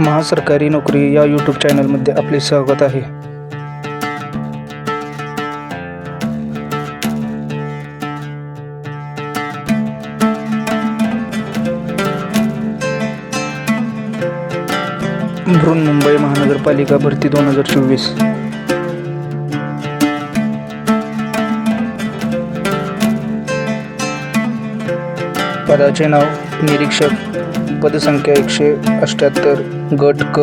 महासरकारी नोकरी या यूट्यूब चॅनलमध्ये आपले स्वागत आहे. बृहन्मुंबई महानगरपालिका भरती दोन हजार चोवीस. पदाचे नाव निरीक्षक पदसंख्या एकशे अठ्ठ्याहत्तर गट क.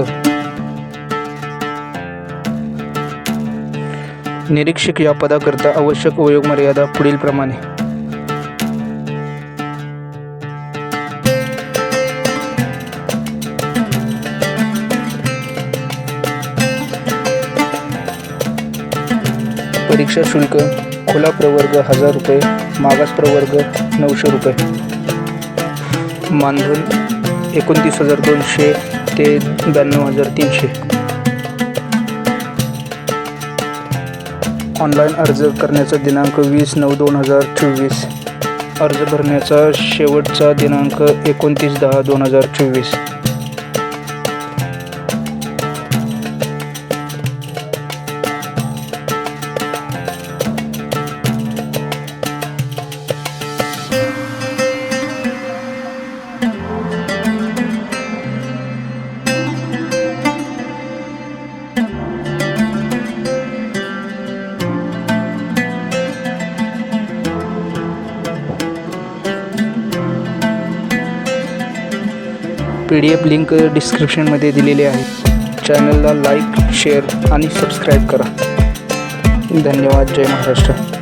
निरीक्षक या पदाकरता आवश्यक वयोमर्यादा पुढील प्रमाणे. परीक्षा शुल्क खुला प्रवर्ग हजार रुपये मागास प्रवर्ग नऊशे रुपये. मानधन एकोणतीस हजार दोनशे ते ब्याण्णव हजार तीनशे. ऑनलाईन अर्ज करण्याचा दिनांक वीस नऊ दोन हजार चोवीस. अर्ज भरण्याचा शेवटचा दिनांक एकोणतीस दहा दोन हजार चोवीस. पी डी एफ लिंक डिस्क्रिप्शनमध्ये दिलेली आहे. चॅनलला लाईक शेअर आणि सबस्क्राईब करा. धन्यवाद. जय महाराष्ट्र.